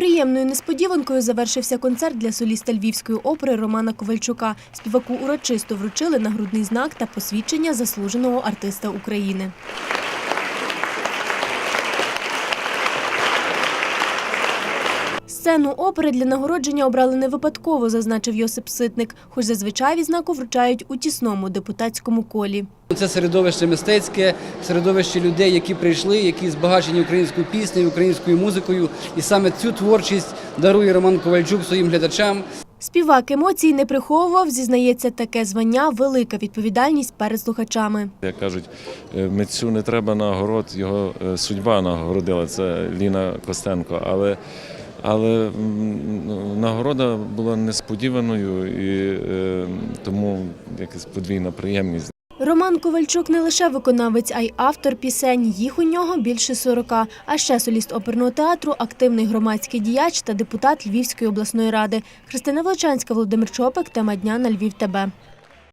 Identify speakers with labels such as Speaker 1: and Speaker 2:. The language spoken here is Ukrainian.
Speaker 1: Приємною несподіванкою завершився концерт для соліста Львівської опери Романа Ковальчука. Співаку урочисто вручили нагрудний знак та посвідчення заслуженого артиста України. Сцену опери для нагородження обрали не випадково, зазначив Йосип Ситник, хоч зазвичай відзнаку вручають у тісному депутатському колі.
Speaker 2: Це середовище мистецьке, середовище людей, які прийшли, які збагачені українською піснею, українською музикою. І саме цю творчість дарує Роман Ковальчук своїм глядачам.
Speaker 1: Співак емоцій не приховував, зізнається, таке звання велика відповідальність перед слухачами.
Speaker 3: Як кажуть, е, митцю не треба нагород, його е, судьба нагородила. Це Ліна Костенко. Але, але нагорода була несподіваною і е, тому якась подвійна приємність.
Speaker 1: Роман Ковальчук не лише виконавець, а й автор пісень. Їх у нього більше 40. А ще соліст оперного театру, активний громадський діяч та депутат Львівської обласної ради. Христина Волчанська, Володимир Чопик. Тема дня на Львів. ТБ.